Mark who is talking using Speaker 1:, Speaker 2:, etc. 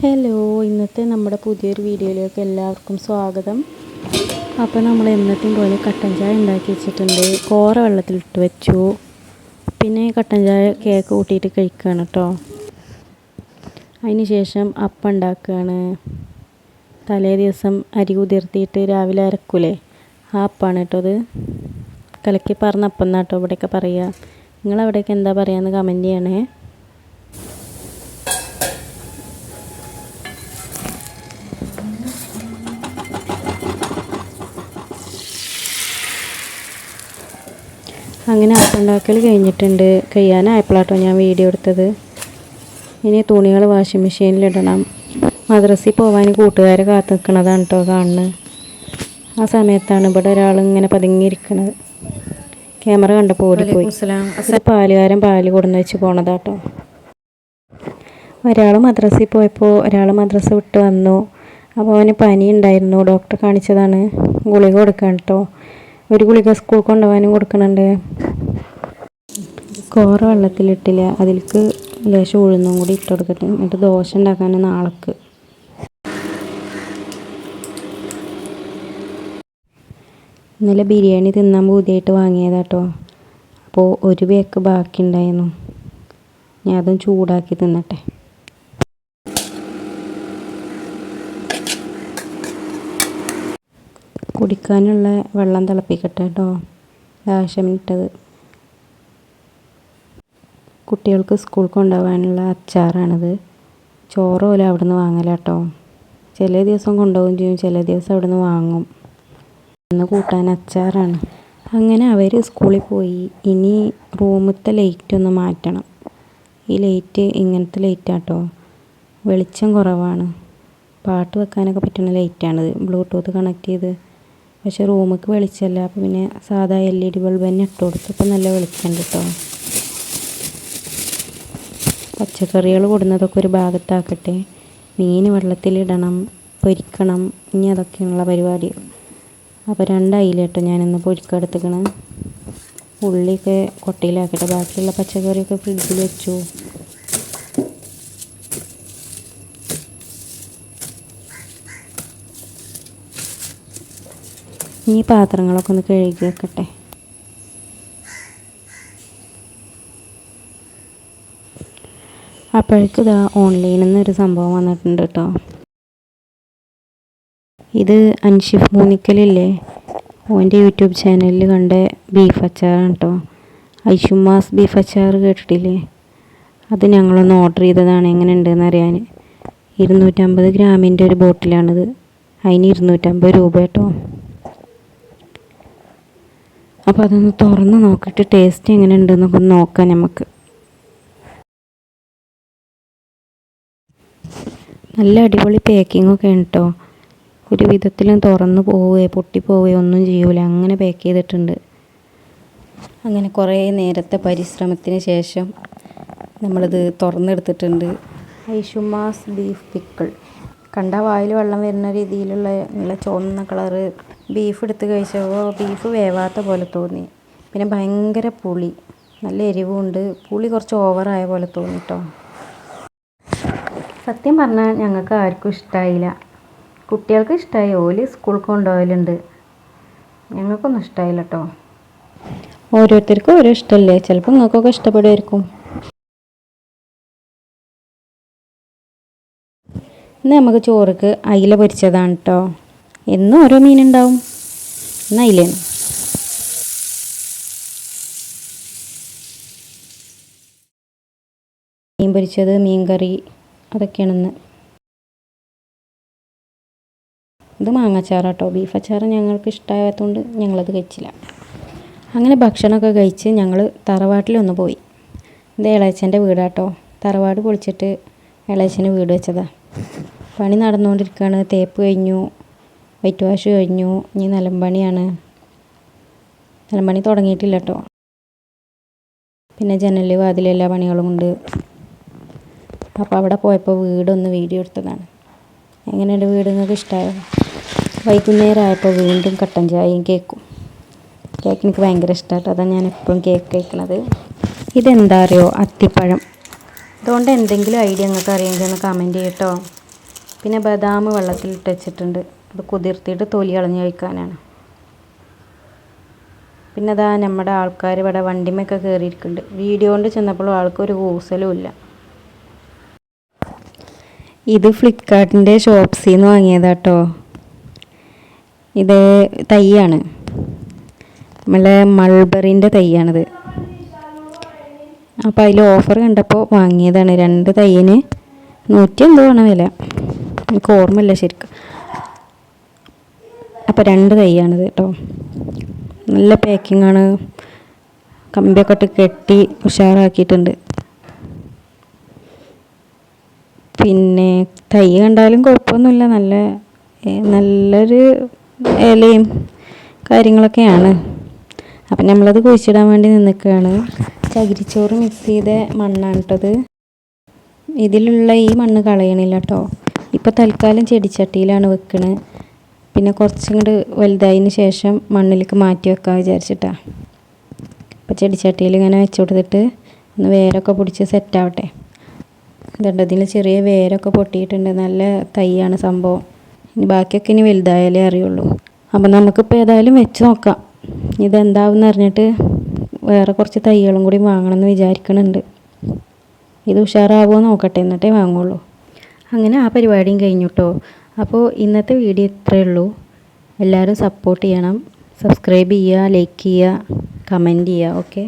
Speaker 1: Hello ഇന്നത്തെ നമ്മുടെ പുതിയൊരു വീഡിയോയിലേക്ക് എല്ലാവർക്കും സ്വാഗതം. അപ്പോൾ നമ്മൾ എന്നത്തെയും പോലെ കട്ടൻ ചായ ഉണ്ടാക്കി വെച്ചിട്ടുണ്ട്. കോറ വെള്ളത്തിലിട്ട് വെച്ചു. പിന്നെ കട്ടൻ ചായ കേക്ക് കൂട്ടിയിട്ട് കഴിക്കുകയാണ് കേട്ടോ അതിന് ശേഷം അപ്പം ഉണ്ടാക്കുകയാണ് തലേ ദിവസം അരി കുതിർത്തിയിട്ട് രാവിലെ അരക്കൂലേ? ആ അപ്പാണ് കേട്ടോ അത്. കലക്കി പറഞ്ഞ അപ്പം എന്നാട്ടോ ഇവിടെയൊക്കെ പറയുക നിങ്ങളവിടെയൊക്കെ എന്താ പറയുക എന്ന് കമന്റ് ചെയ്യണേ. അങ്ങനെ അപ്പുണ്ടാക്കൽ കഴിഞ്ഞിട്ടുണ്ട്. കഴിയാനായപ്പോഴാട്ടോ ഞാൻ വീഡിയോ എടുത്തത്. ഇനി തുണികൾ വാഷിംഗ് മെഷീനിലിടണം മദ്രസയിൽ പോകാൻ കൂട്ടുകാരെ കാത്തു നിൽക്കണതാണ് കേട്ടോ കാണുന്നത്. ആ സമയത്താണ് ഇവിടെ ഒരാൾ ഇങ്ങനെ പതുങ്ങിയിരിക്കണത്. ക്യാമറ കണ്ടപ്പോൾ ഓടിപ്പോയി. പാലുകാരൻ പാൽ കൊടുന്ന് വെച്ച് പോണതാട്ടോ. ഒരാൾ മദ്രസയിൽ പോയപ്പോൾ ഒരാൾ മദ്രസ വിട്ട് വന്നു. അപ്പോൾ അവന് പനി ഉണ്ടായിരുന്നു ഡോക്ടർ കാണിച്ചതാണ്. ഗുളിക കൊടുക്കാൻ കേട്ടോ ഒരു ഗുളിക സ്കൂൾ കൊണ്ടുപോകാനും കൊടുക്കണുണ്ട്. കോറ വെള്ളത്തിലിട്ടില്ല. അതിലേക്ക് ലേശം ഉഴുന്നും കൂടി ഇട്ട് കൊടുക്കട്ടെ എന്നിട്ട് ദോശ ഉണ്ടാക്കാൻ നാളക്ക്. ഇന്നലെ ബിരിയാണി തിന്നാൻ പൂതിയായിട്ട് വാങ്ങിയതാട്ടോ അപ്പോൾ ഒരു പേക്ക് ബാക്കി ഉണ്ടായിരുന്നു. ഞാൻ അതും ചൂടാക്കി തിന്നട്ടെ. കുടിക്കാനുള്ള വെള്ളം തിളപ്പിക്കട്ടെ കേട്ടോ ആവശ്യമിട്ടത് കുട്ടികൾക്ക് സ്കൂൾ കൊണ്ടുപോകാനുള്ള അച്ചാറാണിത്. ചോറ് പോലെ അവിടെ നിന്ന് വാങ്ങലാട്ടോ. ചില ദിവസം കൊണ്ടുപോകും ചെയ്യും ചില ദിവസം അവിടെ നിന്ന് വാങ്ങും. ഇന്ന് കൂട്ടാൻ അച്ചാറാണ്. അങ്ങനെ അവർ സ്കൂളിൽ പോയി. ഇനി റൂമിലത്തെ ലൈറ്റ് ഒന്ന് മാറ്റണം. ഈ ലൈറ്റ് ഇങ്ങനത്തെ ലൈറ്റാട്ടോ. വെളിച്ചം കുറവാണ്. പാട്ട് വെക്കാനൊക്കെ പറ്റുന്ന ലൈറ്റാണിത് ബ്ലൂടൂത്ത് കണക്ട് ചെയ്ത്. പക്ഷേ റൂമിലേക്ക് വെളിച്ചമല്ല. അപ്പോൾ പിന്നെ സാധാ എൽ ഇ ഡി ബൾബ് തന്നെ ഇട്ട് കൊടുത്തു അപ്പോൾ നല്ല വെളിച്ചമുണ്ട് കേട്ടോ. പച്ചക്കറികൾ കൊടുന്നതൊക്കെ ഒരു ഭാഗത്താക്കട്ടെ. മീൻ വെള്ളത്തിലിടണം പൊരിക്കണം ഇനി അതൊക്കെയുള്ള പരിപാടി. അപ്പോൾ രണ്ടായില്ല കേട്ടോ ഞാനിന്ന് പൊരിക്കെടുത്തേക്കണ. ഉള്ളിയൊക്കെ കൊട്ടയിലാക്കട്ടെ. ബാക്കിയുള്ള പച്ചക്കറിയൊക്കെ ഫ്രിഡ്ജിൽ വെച്ചു. ഈ പാത്രങ്ങളൊക്കെ ഒന്ന് കഴുകി വെക്കട്ടെ. അപ്പോഴേക്കും ഇതാ ഓൺലൈനിൽ നിന്ന് ഒരു സംഭവം വന്നിട്ടുണ്ട് കേട്ടോ ഇത് അൻഷിഫ് മൂന്നിക്കലില്ലേ? ഓന്റെ യൂട്യൂബ് ചാനലിൽ കണ്ട ബീഫ് അച്ചാറാണ് കേട്ടോ ഐഷുമാസ് ബീഫ് അച്ചാർ കേട്ടിട്ടില്ലേ? അത് ഞങ്ങളൊന്ന് ഓർഡർ ചെയ്തതാണ്. എങ്ങനെ ഉണ്ടെന്ന് അറിയാൻ. ഇരുന്നൂറ്റമ്പത് ഗ്രാമിന്റെ ഒരു ബോട്ടിലാണിത്. അതിന് ഇരുന്നൂറ്റമ്പത് രൂപ കേട്ടോ അപ്പോൾ അതൊന്ന് തുറന്ന് നോക്കിയിട്ട് ടേസ്റ്റ് എങ്ങനെ ഉണ്ടെന്നൊക്കെ ഒന്ന് നോക്കാം നമുക്ക്. നല്ല അടിപൊളി പാക്കിംഗ് ഒക്കെ ഉണ്ട്? കേട്ടോ ഒരു വിധത്തിലും തുറന്നു പോവുകയോ പൊട്ടിപ്പോവുകയോ ഒന്നും ചെയ്യൂല. അങ്ങനെ പാക്ക് ചെയ്തിട്ടുണ്ട്. അങ്ങനെ കുറേ നേരത്തെ പരിശ്രമത്തിന് ശേഷം നമ്മളിത് തുറന്നെടുത്തിട്ടുണ്ട്. ഐഷുമാസ് ബീഫ് പിക്കിൾ. കണ്ട വായിൽ വെള്ളം വരുന്ന രീതിയിലുള്ള നല്ല ചുവന്ന കളറ് ബീഫ് എടുത്ത് കഴിച്ചപ്പോൾ ബീഫ് വേവാത്ത പോലെ തോന്നി. പിന്നെ ഭയങ്കര പുളി. നല്ല എരിവുണ്ട്. പുളി കുറച്ച് ഓവറായ പോലെ തോന്നി കേട്ടോ സത്യം പറഞ്ഞാൽ ഞങ്ങൾക്ക് ആർക്കും ഇഷ്ടമായില്ല കുട്ടികൾക്ക് ഇഷ്ടമായി ഓൽ സ്കൂളിൽ കൊണ്ടുപോകലുണ്ട് ഞങ്ങൾക്കൊന്നും ഇഷ്ടമായില്ല കേട്ടോ ഓരോരുത്തർക്കും ഓരോ ഇഷ്ടമല്ലേ ചിലപ്പോൾ നിങ്ങൾക്കൊക്കെ ഇഷ്ടപ്പെടുമായിരിക്കും. ഇന്ന് നമുക്ക് ചോറുക്ക് അയില പൊരിച്ചതാണ് കേട്ടോ എന്നും ഓരോ മീനുണ്ടാവും ഇന്ന് അയിലാണ് മീൻ പൊരിച്ചത് മീൻ കറി അതൊക്കെയാണെന്ന്. ഇത് മാങ്ങാച്ചാറാട്ടോ. ബീഫ് അച്ചാറ് ഞങ്ങൾക്ക് ഇഷ്ടമായതുകൊണ്ട് ഞങ്ങളത് കഴിച്ചില്ല. അങ്ങനെ ഭക്ഷണമൊക്കെ കഴിച്ച് ഞങ്ങൾ തറവാട്ടിലൊന്ന് പോയി. ഇത് ഇളയച്ചന്റെ വീടാട്ടോ. തറവാട് പൊളിച്ചിട്ട് ഇളയച്ചന് വീട് വെച്ചതാണ് പണി നടന്നുകൊണ്ടിരിക്കുകയാണ് തേപ്പ് കഴിഞ്ഞു. വൈറ്റ് വാഷ് കഴിഞ്ഞു. ഇനി നിലമ്പണിയാണ് നിലമ്പണി തുടങ്ങിയിട്ടില്ല കേട്ടോ പിന്നെ ജനൽ വാതിലെല്ലാ പണികളും ഉണ്ട്. അപ്പോൾ അവിടെ പോയപ്പോൾ വീടൊന്ന് വീഡിയോ എടുത്തതാണ് എങ്ങനെയുണ്ട് വീട്? നിങ്ങൾക്ക് ഇഷ്ടമായോ വൈകുന്നേരം ആയപ്പോൾ വീണ്ടും കട്ടൻ ചായയും കേക്കും. കേക്ക് എനിക്ക് ഭയങ്കര ഇഷ്ടമായിട്ട് അതാണ് ഞാൻ എപ്പോഴും കേക്ക് കഴിക്കണത് ഇതെന്താ അറിയോ? അത്തിപ്പഴം. അതുകൊണ്ട് എന്തെങ്കിലും ഐഡിയ നിങ്ങൾക്ക് അറിയെങ്കിൽ ഒന്ന് കമന്റ് ചെയ്യട്ടോ. പിന്നെ ബദാം വെള്ളത്തിൽ വെച്ചിട്ടുണ്ട്. അത് കുതിർത്തിയിട്ട് തൊലി കളഞ്ഞ് കഴിക്കാനാണ്. പിന്നെ അതാ നമ്മുടെ ആൾക്കാർ ഇവിടെ വണ്ടിമൊക്കെ കയറിയിരിക്കുന്നുണ്ട് വീഡിയോ കൊണ്ട് ചെന്നപ്പോഴും ആൾക്കൊരു കൂസലും ഇല്ല. ഇത് ഫ്ലിപ്കാർട്ടിന്റെ ഷോപ്സിൽ നിന്ന് വാങ്ങിയതാട്ടോ. ഇത് തൈയാണ്. നമ്മളെ മൾബറിന്റെ തൈയാണിത്. അപ്പോൾ അതിൽ ഓഫർ കണ്ടപ്പോൾ വാങ്ങിയതാണ്. രണ്ട് തൈയിന് നൂറ്റി എന്തോ ആണ് വില. എനിക്ക് ഓർമ്മയില്ല ശരിക്കും. അപ്പോൾ രണ്ട് തൈയാണിത് കേട്ടോ. നല്ല പാക്കിംഗ് ആണ് കമ്പിയൊക്കെ ഇട്ട് കെട്ടി ഉഷാറാക്കിയിട്ടുണ്ട്. പിന്നെ തൈ കണ്ടാലും കുഴപ്പമൊന്നുമില്ല. നല്ല നല്ലൊരു ഇലയും കാര്യങ്ങളൊക്കെയാണ്. അപ്പം നമ്മളത് കുഴിച്ചിടാൻ വേണ്ടി നിൽക്കുകയാണ്. ചകിരിച്ചോറ് മിക്സ് ചെയ്ത മണ്ണാണ് കേട്ടത് ഇതിലുള്ള ഈ മണ്ണ് കളയണില്ല കേട്ടോ ഇപ്പോൾ തൽക്കാലം ചെടിച്ചട്ടിയിലാണ് വെക്കണത് പിന്നെ കുറച്ചും കൂടി വലുതായതിന് ശേഷം മണ്ണിലേക്ക് മാറ്റി വെക്കാൻ വിചാരിച്ചിട്ടാണ് അപ്പോൾ ചെടിച്ചട്ടിയിൽ ഇങ്ങനെ വെച്ച് കൊടുത്തിട്ട് ഒന്ന് വേരൊക്കെ പിടിച്ച് സെറ്റാവട്ടെ ഇതുണ്ട് ഇതിൽ ചെറിയ വേരൊക്കെ പൊട്ടിയിട്ടുണ്ട്. നല്ല തൈയാണ് സംഭവം. ഇനി ബാക്കിയൊക്കെ ഇനി വലുതായാലേ അറിയുള്ളൂ. അപ്പം നമുക്കിപ്പോൾ ഏതായാലും വെച്ച് നോക്കാം. ഇതെന്താവും അറിഞ്ഞിട്ട് വേറെ കുറച്ച് തൈകളും കൂടി വാങ്ങണമെന്ന് വിചാരിക്കണുണ്ട്. ഇത് ഉഷാറാവുമോ നോക്കട്ടെ. എന്നിട്ടേ വാങ്ങുള്ളൂ. അങ്ങനെ ആ പരിപാടിയും കഴിഞ്ഞു കേട്ടോ അപ്പോൾ ഇന്നത്തെ വീഡിയോ ഇത്രയേ ഉള്ളൂ. എല്ലാവരും സപ്പോർട്ട് ചെയ്യണം. സബ്സ്ക്രൈബ് ചെയ്യുക ലൈക്ക് ചെയ്യുക കമന്റ് ചെയ്യുക. ഓക്കെ